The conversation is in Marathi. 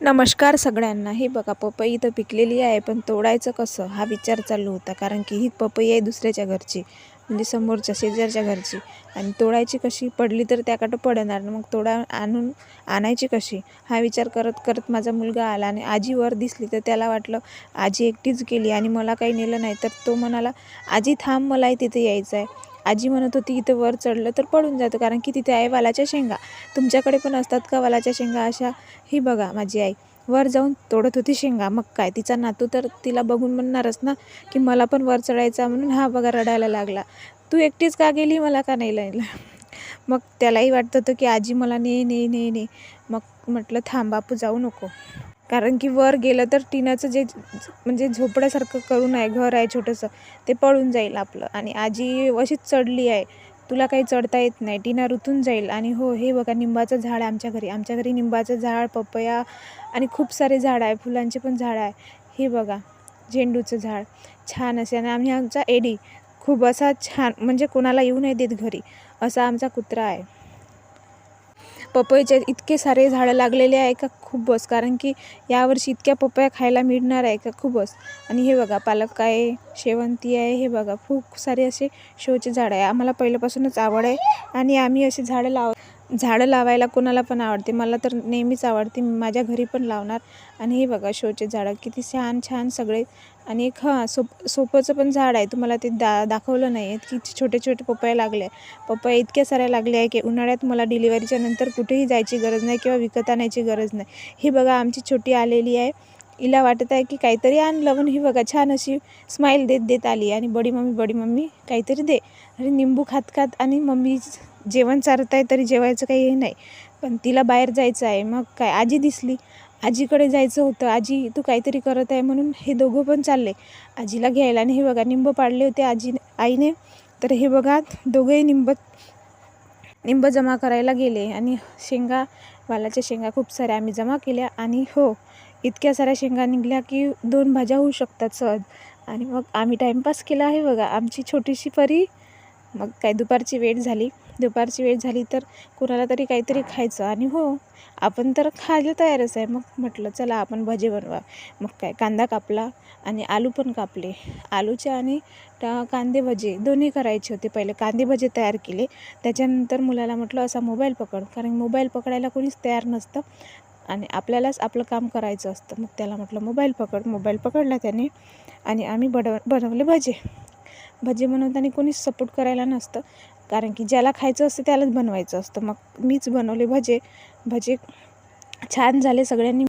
नमस्कार सगळ्यांना. हे बघा पपई इथं पिकलेली आहे पण तोडायचं कसं? हा विचार चालू होता कारण की ही पपई आहे दुसऱ्याच्या घरची म्हणजे समोरच्या शेजारच्या घरची. आणि तोडायची कशी? पडली तर त्याकडं पडणार मग तोडा आणून आणायची कशी? हा विचार करत करत माझा मुलगा आला आणि आजी वर दिसली तर त्याला वाटलं आजी एकटीच गेली आणि मला काही नेलं नाही. तर तो म्हणाला आजी थांब मलाही तिथे यायचं आहे आजी म्हणत होती इथं वर चढलं तर पडून जातं कारण की तिथे आहे वालाच्या शेंगा. तुमच्याकडे पण असतात का वालाच्या शेंगा अशा? ही बघा माझी आई. वर जाऊन तोडत होती शेंगा. मग काय? तिचा नातू तर तिला बघून म्हणणारच ना की मला पण वर चढायचा म्हणून हा बघा रडायला लागला. तू एकटीच का गेली मला का नाही लाईला मग त्यालाही वाटत होतं की आजी मला ने ने ने ने. मग म्हटलं थांब बापू जाऊ नको. कारण की वर गेलं तर टिनाचं जे म्हणजे झोपड्यासारखं करून आहे घर आहे छोटंसं ते पळून जाईल आपलं. आणि आजी अशीच चढली आहे तुला काही चढता येत नाही. टिना रुतून जाईल आणि हो हे बघा निंबाचं झाड आहे आमच्या घरी. आमच्या घरी निंबाचं झाड पपया आणि खूप सारे झाड आहे. फुलांचे पण झाड आहे. हे बघा झेंडूचं झाड. छान असे. आणि आम्ही आमचा एडी खूप असा छान म्हणजे कोणाला येऊ नाही देत घरी. असा आमचा कुत्रा आहे. पपईचे इतके सारे झाडं लागलेले आहे का? खूपच कारण की यावर्षी इतक्या पपया खायला मिळणार आहे का? खूपच आणि हे बघा पालक आहे शेवंती आहे हे बघा खूप सारे असे शोचे झाडं आहे. आम्हाला पहिल्यापासूनच आवड आहे. आणि आम्ही असे झाडं लाव झाडं लावायला कोणाला पण आवडते. मला तर नेहमीच आवडते. मी माझ्या घरी पण लावणार. आणि हे बघा शोचे झाडं किती छान छान सगळे. आणि एक हां सोप सोपंचं पण झाड आहे. तुम्हाला ते दा दाखवलं नाही आहे. की छोटे छोटे पपया लागले पपया इतक्या साऱ्या लागल्या आहे की उन्हाळ्यात मला डिलिव्हरीच्या नंतर कुठेही जायची गरज नाही किंवा विकत आणायची गरज नाही. ही बघा आमची छोटी आलेली आहे. हिला वाटत आहे की काहीतरी आणलं म्हणून ही बघा छान अशी स्माईल देत देत आली. आणि बडी मम्मी बडी मम्मी काहीतरी दे. आणि निंबू खात खात आणि मम्मी जेवण चारत आहे तरी जेवायचं काही हे नाही. पण तिला बाहेर जायचं आहे. मग काय? आजी दिसली. आजीकडे जायचं होतं. आजी तू काहीतरी करत आहे म्हणून हे दोघं पण चालले. आजीला घ्यायला आणि हे बघा निंब पाडले होते आजी आईने. तर हे बघा दोघंही निंब निंब जमा करायला गेले. आणि शेंगा वालाच्या शेंगा खूप साऱ्या आम्ही जमा केल्या. आणि हो इतक्या साऱ्या शेंगा निघल्या की दोन भाज्या होऊ शकतात सहज. आणि मग आम्ही टाईमपास केला आहे बघा. आमची छोटीशी परी मग काय दुपारची वेळ झाली. दुपारची वेळ झाली तर कुणाला तरी काहीतरी खायचं. आणि हो आपण तर खायला तयारच आहे. मग म्हटलं चला आपण भजे बनवा. मग काय कांदा कापला आणि आलू पण कापले. आलूचे आणि कांदे भजे दोन्ही करायचे होते. पहिले कांदे भजे तयार केले. त्याच्यानंतर मुलाला म्हटलं असा मोबाईल पकड. कारण मोबाईल पकडायला कोणीच तयार नसतं. आणि आपल्यालाच आपलं काम करायचं असतं. मग त्याला म्हटलं मोबाईल पकड. मोबाईल पकडला त्याने आणि आम्ही बडव बनवले भजे. भजे बनवताना कोणीच सपोर्ट करायला नसतं. कारण की ज्याला खायचं असतं त्यालाच बनवायचं असतं. मग मीच बनवले भजे. भजे छान झाले सगळ्यांनी.